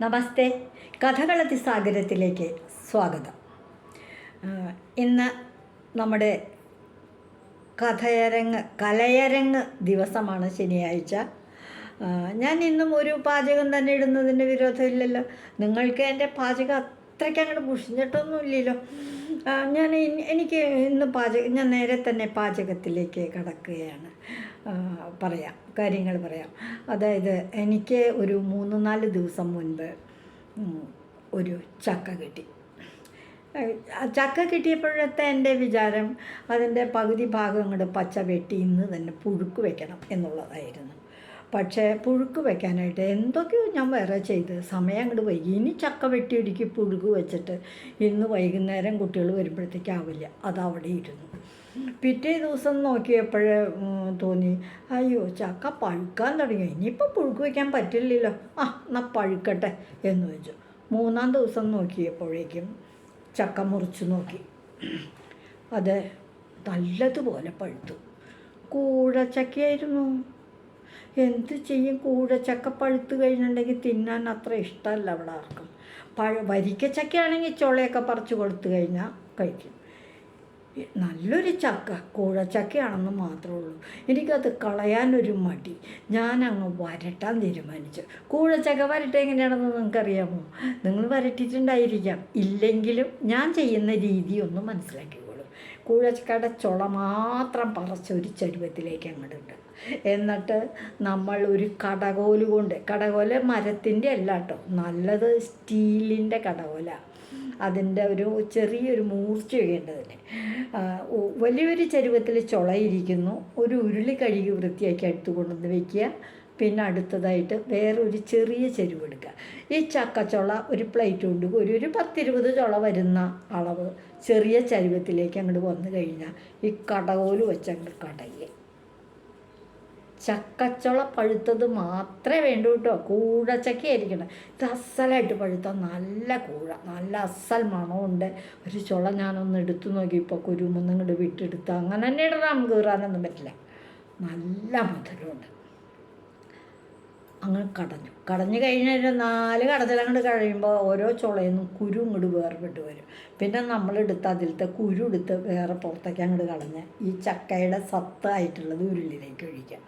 നമസ്തേ. കഥകളത്തി സാഗരത്തിലേക്ക് സ്വാഗതം. ഇന്ന് നമ്മുടെ കഥയരങ്ങ് കലയരങ്ങ് ദിവസമാണ് ശനിയാഴ്ച. ഞാൻ ഇന്നും ഒരു പാചകം തന്നെ ഇടുന്നതിന് വിരോധമില്ലല്ലോ. നിങ്ങൾക്ക് എന്റെ പാചകം അത്രയ്ക്ക് അങ്ങോട്ട് മുഷിഞ്ഞിട്ടൊന്നുമില്ലല്ലോ. ഇല്ലല്ലോ ഞാൻ എനിക്ക് ഇന്ന് പാചകം ഞാൻ നേരെ തന്നെ പാചകത്തിലേക്ക് കടക്കുകയാണ്. പറയാം. കാര്യങ്ങൾ പറയാം. അതായത് എനിക്ക് ഒരു മൂന്ന് നാല് ദിവസം മുൻപ് ഒരു ചക്ക കിട്ടി. ചക്ക കിട്ടിയപ്പോഴത്തെ എന്റെ വിചാരം അതിന്റെ പകുതി ഭാഗം അങ്ങോട്ട് പച്ച വെട്ടി ഇന്ന് തന്നെ പുഴുക്ക് വെക്കണം എന്നുള്ളതായിരുന്നു. പക്ഷേ പുഴുക്ക് വെക്കാനായിട്ട് എന്തൊക്കെയോ ഞാൻ വേറെ ചെയ്ത്. സമയം അങ്ങോട്ട് വൈകി ഇനി ചക്ക വെട്ടിയൊരുക്കി പുഴുക്ക് വെച്ചിട്ട് ഇന്ന് വൈകുന്നേരം കുട്ടികൾ വരുമ്പോഴത്തേക്കാവില്ല അതവിടെ ഇരുന്നു. പിറ്റേ ദിവസം നോക്കിയപ്പോഴേ തോന്നി അയ്യോ ചക്ക പഴുക്കാൻ തുടങ്ങി. ഇനിയിപ്പോൾ പുഴുക്ക് വയ്ക്കാൻ പറ്റില്ലല്ലോ. ആ എന്നാൽ പഴുക്കട്ടെ എന്ന് വെച്ചു. മൂന്നാം ദിവസം നോക്കിയപ്പോഴേക്കും ചക്ക മുറിച്ച് നോക്കി. അത് നല്ലതുപോലെ പഴുത്തു. കൂഴച്ചക്കയായിരുന്നു. എന്ത് ചെയ്യും? കൂഴച്ചക്ക പഴുത്ത് കഴിഞ്ഞിട്ടുണ്ടെങ്കിൽ തിന്നാൻ അത്ര ഇഷ്ടമല്ല അവിടെ ആർക്കും. പഴ വരിക്കച്ചക്കയാണെങ്കിൽ ചുളയൊക്കെ പറിച്ച് കൊടുത്തു കഴിഞ്ഞാൽ കഴിക്കും. നല്ലൊരു ചക്ക കൂഴച്ചക്കയാണെന്ന് മാത്രമേ ഉള്ളൂ എനിക്കത് കളയാനൊരു മടി. ഞാനങ്ങ് വരട്ടാൻ തീരുമാനിച്ചു. കൂഴച്ചക്ക വരട്ടെ എങ്ങനെയാണെന്ന് നിങ്ങൾക്കറിയാമോ? നിങ്ങൾ വരട്ടിയിട്ടുണ്ടായിരിക്കാം. ഇല്ലെങ്കിലും ഞാൻ ചെയ്യുന്ന രീതി ഒന്ന് കൂഴച്ചക്കയുടെ ചുള മാത്രം പറിച്ച് ഒരു ചരുവത്തിലേക്ക് അങ്ങോട്ട് ഇടുക. എന്നിട്ട് നമ്മൾ ഒരു കടകോൽ കൊണ്ട് കടകോൽ മരത്തിന്റെ അല്ല കേട്ടോ നല്ലത് സ്റ്റീലിന്റെ കടകോല. അതിന്റെ ഒരു ചെറിയൊരു മൂർച്ച വേണ്ടതിന് വലിയൊരു ചരുവത്തിൽ ചുളയിരിക്കുന്നു. ഒരു ഉരുളി കഴുകി വൃത്തിയാക്കി എടുത്തു കൊണ്ടുവന്ന് വെക്കുക. പിന്നെ അടുത്തതായിട്ട് വേറെ ഒരു ചെറിയ ചെരുവ് എടുക്കുക. ഈ ചക്കച്ചുള ഒരു പ്ലേറ്റ് കൊണ്ട് ഒരു ഒരു പത്തിരുപത് ചുള വരുന്ന അളവ് ചെറിയ ചരുവത്തിലേക്ക് അങ്ങോട്ട് വന്നു കഴിഞ്ഞാൽ ഈ കടകോൽ വെച്ച് അങ്ങോട്ട് കടയുക ചക്കച്ചുള പഴുത്തത് മാത്രമേ വേണ്ടൂ കേട്ടോ. കൂഴച്ചക്ക ആയിരിക്കണം ഇത് അസലായിട്ട് പഴുത്ത. നല്ല കൂഴ നല്ല അസൽ മണമുണ്ട്. ഒരു ചുള ഞാനൊന്ന് എടുത്തു നോക്കി. ഇപ്പോൾ കുരുമൊന്നും ഇങ്ങോട്ട് വിട്ടെടുത്ത്. അങ്ങനെ തന്നെ ഇടണം നമുക്ക് കീറാനൊന്നും പറ്റില്ല. നല്ല മധുരമുണ്ട്. അങ്ങ് കടഞ്ഞു. കടഞ്ഞു കഴിഞ്ഞാൽ നാല് കടച്ചിലങ്ങോട്ട് കഴിയുമ്പോൾ ഓരോ ചുളയിൽ നിന്നും കുരു ഇങ്ങോട്ട് വേർപെട്ട് വരും. പിന്നെ നമ്മളെടുത്ത് അതിലത്തെ കുരു എടുത്ത് വേറെ പുറത്തേക്ക് അങ്ങോട്ട് കളഞ്ഞ് ഈ ചക്കയുടെ സത്തായിട്ടുള്ളത് ഉരുളിലേക്ക് ഒഴിക്കുക.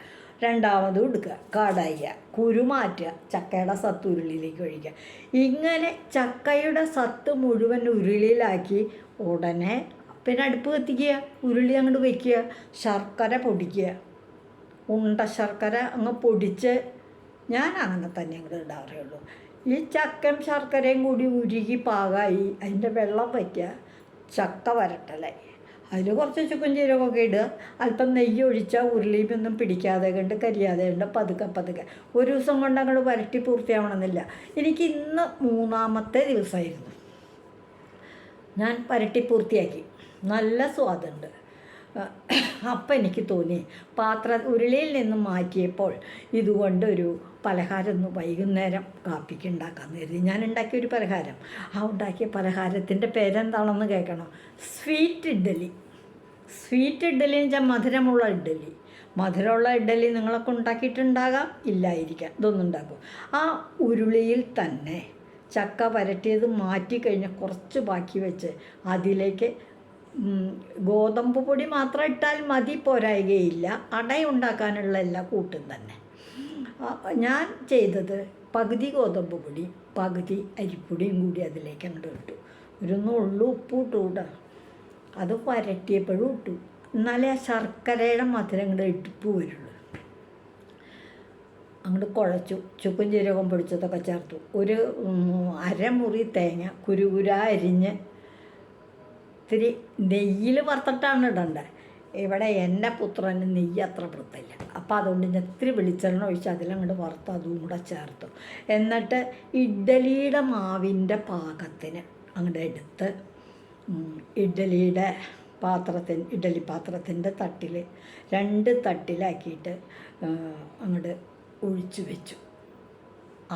രണ്ടാമതും എടുക്കുക. കടയ്യ കുരു മാറ്റുക. ചക്കയുടെ സത്ത് ഉരുളിയിലേക്ക് ഒഴിക്കുക. ഇങ്ങനെ ചക്കയുടെ സത്ത് മുഴുവൻ ഉരുളിയിലാക്കി ഉടനെ പിന്നെ അടുപ്പ് കത്തിക്കുക. ഉരുളി അങ്ങോട്ട് വയ്ക്കുക ശർക്കര പൊടിക്കുക. ഉണ്ട ശർക്കര അങ്ങ് പൊടിച്ച് ഞാൻ അങ്ങനെ തന്നെ ഇങ്ങോട്ട് ഇടാറുള്ളൂ. ഈ ചക്കയും ശർക്കരയും കൂടി ഉരുകി പാകായി അതിന്റെ വെള്ളം പറ്റിയ ചക്ക വരട്ടലായി. അതിൽ കുറച്ച് ചുക്കും ചീരകമൊക്കെ ഇടുക അല്പം നെയ്യ് ഒഴിച്ചാൽ ഒന്നും പിടിക്കാതെ കണ്ട് കരിയാതെ കണ്ട് പതുക്കെ പതുക്കെ. ഒരു ദിവസം കൊണ്ട് അങ്ങോട്ട് വരട്ടി പൂർത്തിയാവണമെന്നില്ല. എനിക്ക് ഇന്ന് മൂന്നാമത്തെ ദിവസമായിരുന്നു. ഞാൻ വരട്ടി പൂർത്തിയാക്കി. നല്ല സ്വാദുണ്ട്. അപ്പം എനിക്ക് തോന്നി. പാത്ര ഉരുളിയിൽ നിന്നും മാറ്റിയപ്പോൾ ഇതുകൊണ്ടൊരു പലഹാരം ഒന്ന് വൈകുന്നേരം കാപ്പിക്ക് ഉണ്ടാക്കാമെന്ന് കരുതി. ഞാൻ ഉണ്ടാക്കിയ ഒരു പലഹാരം. ആ ഉണ്ടാക്കിയ പലഹാരത്തിന്റെ പേരെന്താണെന്ന് കേൾക്കണം. സ്വീറ്റ് ഇഡ്ഡലി. സ്വീറ്റ് ഇഡ്ഡലി എന്ന് വെച്ചാൽ മധുരമുള്ള ഇഡ്ഡലി. മധുരമുള്ള ഇഡ്ഡലി നിങ്ങളൊക്കെ ഉണ്ടാക്കിയിട്ടുണ്ടാകാം? ഇല്ലായിരിക്കാം. ഇതൊന്നും ഉണ്ടാക്കും. ആ ഉരുളിയിൽ തന്നെ ചക്ക വരട്ടിയത് മാറ്റി കഴിഞ്ഞ് കുറച്ച് ബാക്കി വെച്ച് അതിലേക്ക് ഗോതമ്പ് പൊടി മാത്രം ഇട്ടാൽ മതി പോരായികയില്ല. അടയുണ്ടാക്കാനുള്ള എല്ലാ കൂട്ടും തന്നെ. ഞാൻ ചെയ്തത് പകുതി ഗോതമ്പ് പൊടി പകുതി അരിപ്പൊടിയും കൂടി അതിലേക്ക് അങ്ങോട്ട് ഇട്ടു. ഒരു നുള്ളു ഉപ്പ് ഇട്ടു കൂടാ അത് വരട്ടിയപ്പോഴും ഇട്ടു. എന്നാലേ ആ ശർക്കരയുടെ മധുരം അങ്ങോട്ട് ഇട്ടിപ്പ് വരുള്ളൂ. അങ്ങോട്ട് കുഴച്ചു. ചുക്കും ജീരകം പൊടിച്ചതൊക്കെ ചേർത്തു. ഒരു അരമുറി തേങ്ങ കുരുകുര അരിഞ്ഞ് ഇത്തിരി നെയ്യിൽ വറുത്തിട്ടാണ് ഇടേണ്ടത് ഇവിടെ എന്റെ പുത്രന് നെയ്യ് അത്ര വൃത്തില്ല അപ്പം അതുകൊണ്ട് ഞാൻ ഇത്തിരി വെളിച്ചെണ്ണ ഒഴിച്ച് അതിലങ്ങോട്ട് വറുത്ത് അതും കൂടെ ചേർത്തു. എന്നിട്ട് ഇഡ്ഡലിയുടെ മാവിന്റെ പാകത്തിന് അങ്ങോട്ട് എടുത്ത് ഇഡ്ഡലിയുടെ പാത്രത്തിന് ഇഡ്ഡലി പാത്രത്തിന്റെ തട്ടിൽ രണ്ട് തട്ടിലാക്കിയിട്ട് അങ്ങോട്ട് ഒഴിച്ച് വെച്ചു.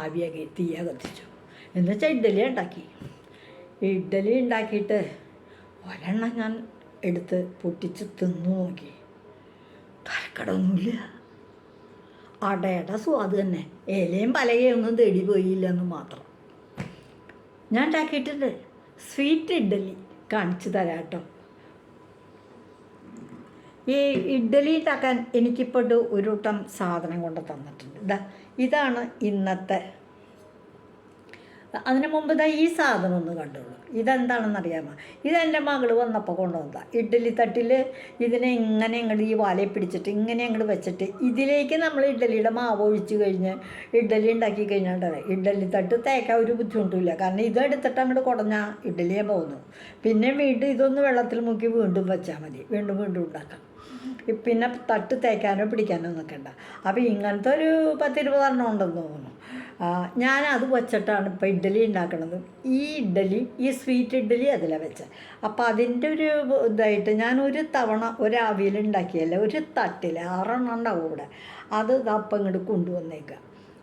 ആവിയാക്കി തീയ കത്തിച്ചു. എന്നുവെച്ചാൽ ഇഡ്ഡലി ഉണ്ടാക്കി. ഇഡ്ഡലി ഉണ്ടാക്കിയിട്ട് ഒരെണ്ണം ഞാൻ എടുത്ത് പൊട്ടിച്ച് തിന്നു നോക്കി. തരക്കടൊന്നുമില്ല അടയുടെ സ്വാദ് തന്നെ. ഇലയും പലകയും ഒന്നും തേടി പോയില്ലെന്ന് മാത്രം. ഞാൻ ഉണ്ടാക്കിയിട്ടുണ്ട്. സ്വീറ്റ് ഇഡ്ഡലി കാണിച്ചു തരാം കേട്ടോ ഈ ഇഡ്ഡലി ഉണ്ടാക്കാൻ എനിക്കിപ്പോൾ ഒരു കൂട്ടം സാധനം കൊണ്ട് തന്നിട്ടുണ്ട്. ഇതാ ഇതാണ് ഇന്നത്തെ അതിന് മുമ്പ് ഇതാ ഈ സാധനം ഒന്ന് കണ്ടോളൂ ഇതെന്താണെന്നറിയാമോ ഇതെന്റെ മകൾ വന്നപ്പോൾ കൊണ്ടുവന്നതാണ് ഇഡ്ഡലി തട്ടിൽ ഇതിനെ ഇങ്ങനെ അങ്ങോട്ട് ഈ വാലയെ പിടിച്ചിട്ട് ഇങ്ങനെ അങ്ങോട്ട് വെച്ചിട്ട് ഇതിലേക്ക് നമ്മൾ ഇഡ്ഡലിയുടെ മാവ് ഒഴിച്ച് കഴിഞ്ഞ് ഇഡ്ഡലി ഉണ്ടാക്കി കഴിഞ്ഞാൽ ഇഡ്ഡലി തട്ട് തേക്കാൻ ഒരു ബുദ്ധിമുട്ടില്ല കാരണം ഇതെടുത്തിട്ട് അങ്ങോട്ട് കുടഞ്ഞാൽ ഇഡ്ഡലിയെ പോകുന്നു പിന്നെ വീണ്ടും ഇതൊന്ന് വെള്ളത്തിൽ മുക്കി വീണ്ടും വെച്ചാൽ മതി. വീണ്ടും വീണ്ടും ഉണ്ടാക്കാം. പിന്നെ തട്ട് തേക്കാനോ പിടിക്കാനോ നിൽക്കണ്ട അപ്പോൾ ഇങ്ങനത്തെ ഒരു പത്തിരുപതെണ്ണം ഉണ്ടെന്ന് തോന്നുന്നു. അത് വെച്ചിട്ടാണ് ഇപ്പോൾ ഇഡ്ഡലി ഉണ്ടാക്കുന്നത് ഈ ഇഡ്ഡലി ഈ സ്വീറ്റ് ഇഡ്ഡലി അതിലാണ് വെച്ചത് അപ്പോൾ അതിന്റെ ഒരു ഇതായിട്ട് ഞാൻ ഒരു തവണ ഒരാവിയിൽ ഉണ്ടാക്കിയല്ല ഒരു തട്ടിൽ ആറെണ്ണം ഉണ്ടാവും ഇവിടെ. അത് അപ്പം ഇങ്ങോട്ട് കൊണ്ടുവന്നേക്കുക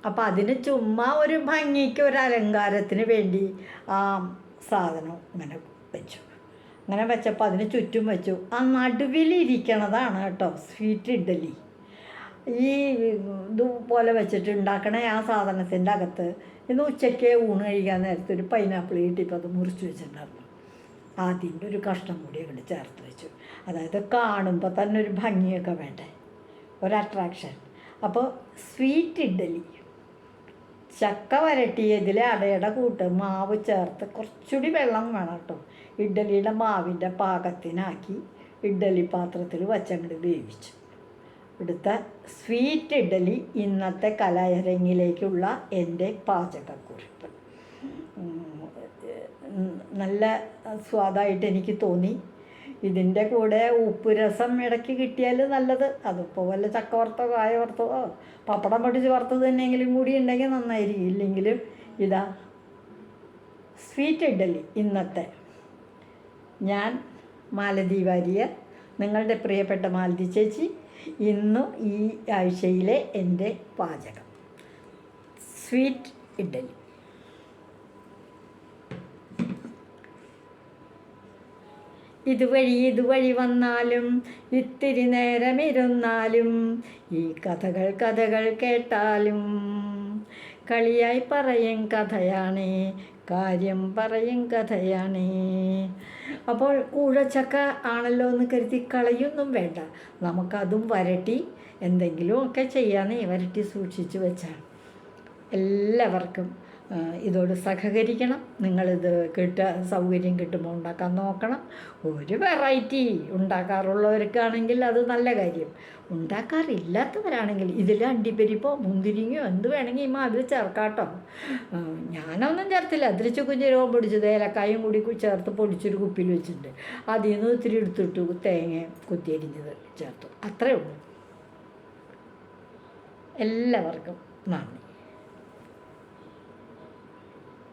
അപ്പോൾ അതിന് ചുമ്മാ ഒരു ഭംഗിക്ക് ഒരു അലങ്കാരത്തിന് വേണ്ടി ആ സാധനം ഇങ്ങനെ വെച്ചു. അങ്ങനെ വെച്ചപ്പോൾ അതിന് ചുറ്റും വെച്ചു. ആ നടുവിലിരിക്കണതാണ് കേട്ടോ സ്വീറ്റ് ഇഡ്ഡലി. ഈ ഇതുപോലെ വെച്ചിട്ട് ഉണ്ടാക്കണ ആ സാധനത്തിന്റെ അകത്ത്. ഇന്ന് ഉച്ചയ്ക്ക് ഊണ് കഴിക്കാൻ നേരത്തെ ഒരു പൈനാപ്പിൾ കിട്ടിയപ്പോൾ അത് മുറിച്ച് വെച്ചിട്ടുണ്ടായിരുന്നു. അതിന്റെ ഒരു കഷ്ണം കൂടി അങ്ങോട്ട് ചേർത്ത് വെച്ചു. അതായത് കാണുമ്പോൾ തന്നെ ഒരു ഭംഗിയൊക്കെ വേണ്ടേ? ഒരു അട്രാക്ഷൻ അപ്പോൾ സ്വീറ്റ് ഇഡ്ഡലി. ചക്ക വരട്ടിയതിൽ അടയുടെ കൂട്ട് മാവ് ചേർത്ത് കുറച്ചുകൂടി വെള്ളം വേണം കേട്ടോ. ഇഡ്ഡലിയുടെ മാവിന്റെ പാകത്തിനാക്കി ഇഡ്ഡലി പാത്രത്തിൽ വച്ചങ്ങോട്ട് വേവിച്ചു. ഇവിടുത്തെ സ്വീറ്റ് ഇഡലി ഇന്നത്തെ കലായരങ്ങിലേക്കുള്ള എന്റെ പാചകക്കുറിപ്പ്. നല്ല സ്വാദായിട്ട് എനിക്ക് തോന്നി. ഇതിന്റെ കൂടെ ഉപ്പ് രസം ഇടയ്ക്ക് കിട്ടിയാൽ നല്ലത്. അതിപ്പോൾ വല്ല ചക്ക വറുത്തോ കായ വറുത്തതോ പപ്പടം പൊടിച്ച് വറുത്തത് തന്നെയെങ്കിലും കൂടി ഉണ്ടെങ്കിൽ നന്നായിരിക്കും. ഇല്ലെങ്കിലും ഇതാ സ്വീറ്റ് ഇഡലി ഇന്നത്തെ ഞാൻ മാലതി വാര്യർ നിങ്ങളുടെ പ്രിയപ്പെട്ട മാലതി ചേച്ചി ഇന്നും ഈ ആഴ്ചയിലെ എന്റെ പാചകം. സ്വീറ്റ് ഇഡ്ഡലി ഇതുവഴി ഇതുവഴി വന്നാലും ഇത്തിരി നേരമിരുന്നാലും ഈ കഥകൾ കഥകൾ കേട്ടാലും കളിയായി പറയും കഥയാണ് കാര്യം പറയും കഥയാണ്. അപ്പോൾ കൂഴച്ചക്ക ആണല്ലോ എന്ന് കരുതി കളയൊന്നും വേണ്ട. നമുക്കതും വരട്ടി എന്തെങ്കിലുമൊക്കെ ചെയ്യാനേ വരട്ടി സൂക്ഷിച്ചു വെച്ചാൽ. എല്ലാവർക്കും ഇതോട് സഹകരിക്കണം. നിങ്ങളിത് കിട്ട സൗകര്യം കിട്ടുമ്പോൾ ഉണ്ടാക്കാൻ നോക്കണം. ഒരു വെറൈറ്റി ഉണ്ടാക്കാറുള്ളവർക്കാണെങ്കിൽ അത് നല്ല കാര്യം. ഉണ്ടാക്കാറില്ലാത്തവരാണെങ്കിൽ ഇതിൽ അണ്ടിപ്പരിപ്പോ മുന്തിരിങ്ങയോ എന്ത് വേണമെങ്കിൽ ഇമ്മ മാതിരി ചേർക്കാട്ടോ. ഞാനൊന്നും ചേർത്തില്ല. അതിരിച്ച് കുഞ്ഞിരവും പൊടിച്ചത് ഏലക്കായും കൂടി ചേർത്ത് പൊടിച്ചൊരു കുപ്പിയിൽ വെച്ചിട്ടുണ്ട്. അതിൽ നിന്ന് ഇത്തിരി എടുത്തിട്ട് തേങ്ങ കുത്തിയരിഞ്ഞത് ചേർത്തു. അത്രേ ഉള്ളൂ. എല്ലാവർക്കും നന്ദി.